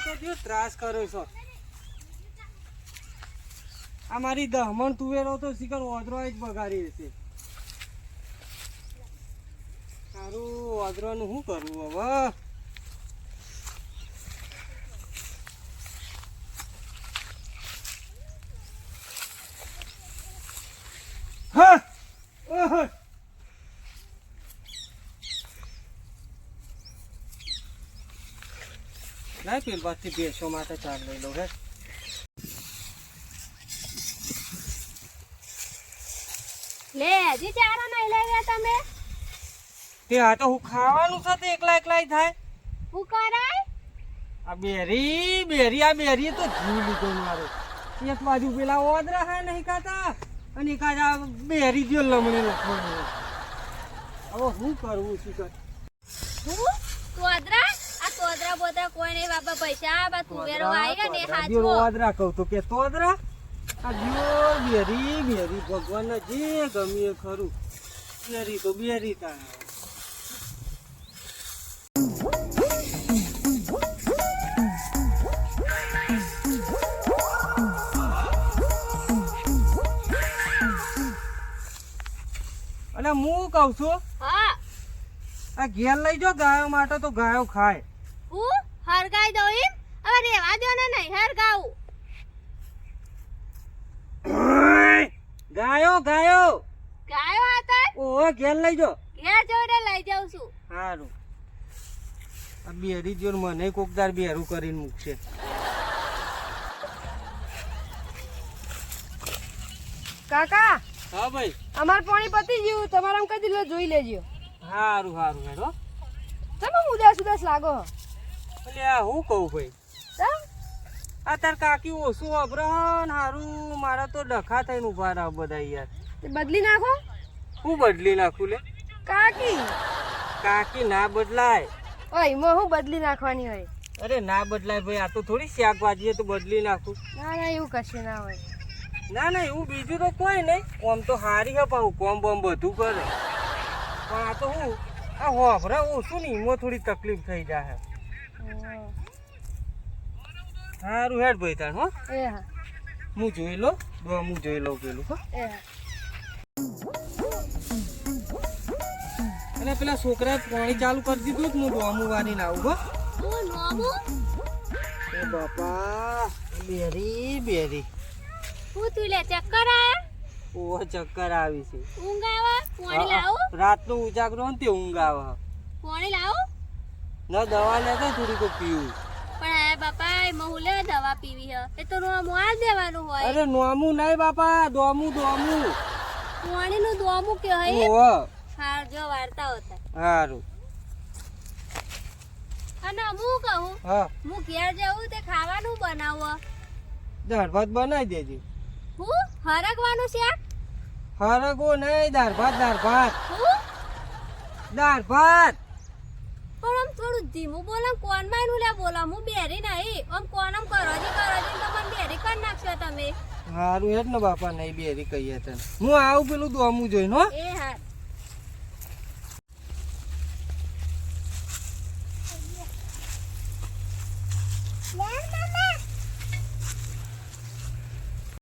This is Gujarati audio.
તો જો ત્રાસ કર્યો છો? આ મારી દહમણ તુવેરો તો શીખર ઓદરો જ બગાડી હશે સારું ઓદરોનું શું કરવું હવે હા ઓહ! લાય પેલ પાસથી બેસો માટે ચાલ લઈ લો હે. લે હજી ચારો નહીં લાવ્યા તમે? તે આ તો હું ખાવાનું છે તે એકલા એકલા થાય. હું કરાય? આ બેરી બેરી આ બેરી તો જીવ લીધો મારો. એક બાજુ પેલા ઓદરા હે નહીં ખાતા અને એક આ બેરી જો લમણે લખવાનું. હવે હું કરવું છું કર? હું? આ તોદરા કોઈ નહીં બાપા પૈસા બા તુવેરો આવી ને હાચવો. ઓદરા કહું તો કે તોદરા આ દિયો બેરી બેરી ભગવાન જે ગમે ખરું. બેરી તો બેરી તા અને હું કહું છું હા. આ ઘેર લઈ જો ગાયો માટે તો ગાયો ખાય. હું હરગાઈ દઉં એમ? હવે રેવા દો ને નહીં હરગાવું. ગાયો ગાયો. ગાયો હતા ઓહો ઘેર લઈ જો ઘેર જોડે લઈ જાઉં છું. સારું આ બેરી જો મને કોકદાર બેરું કરીને મૂકશે. કાકા હા ભાઈ. અમાર પાણી પતી ગયું. તમારા કદી જોઈ લેજો. સારું સારું હેડો. તમે ઉદાસ ઉદાસ લાગો. એટલે આ હું કહું ભાઈ? આ તાર કાકી ઓછું અભરન હારું મારા તો ડખા થઈને ઊભા રહો બધા યાર. બદલી નાખો. હું બદલી નાખું લે? કાકી. કાકી ના બદલાય. ઓય મો હું બદલી નાખવાની હોય? અરે ના બદલાય ભાઈ આ તો થોડી શાકભાજી તો બદલી નાખું. ના ના એવું કશું ના હોય. ના ના એવું બીજું તો કોઈ નહીં. ઓમ તો હારી હે પાછું કોમ બોમ બધું કરે. પણ આ તો હું આ હોભરા ઓછું ને એમાં થોડી તકલીફ થઈ જાય. સારું હેડ ભાઈ તાર હો. હું. જોઈ લો હું જોઈ લઉં પેલું હો. એ અને પેલા છોકરાએ પાણી ચાલુ કરી દીધું હું ડોમું વારીને આવું હો. બાપા બેરી બેરી. હું તું લે ચક્કર આયા? ઓ ચક્કર આવી છે. ઊંઘ આવે પાણી લાવું. રાતનો ઉજાગરો ને તે ઊંઘ આવે. પાણી લાવું. ના દવા લેતા થોડી તો પીવું. પણ આ બાપા એ હું લે દવા પીવી હે? એ તો નોમું આ દેવાનું હોય. અરે નોમું નહીં બાપા દોમું દોમું. પાણી નું દોમું કે હે ઓ હાર જો વાર્તા હોતા હારું. અને હું કહું? હા. હું ઘેર જવું તે ખાવાનું બનાવો. દાળ ભાત બનાવી દેજે. હું? હરગવાનું છે હરગો નહીં દાળ ભાત દાળ ભાત હું? દાળ ભાત પણ આમ થોડું ધીમું બોલો કોણમાં લે બોલો? હું બેરી નહીં. આમ કોણ આમ કરો જી કરો જી તો મને બેરી કરી નાખશો તમે. હારું હેડ ને બાપા નહીં બેરી કહીએ તને. હું આવું પેલું દોમું જોઈને હો. એ હા.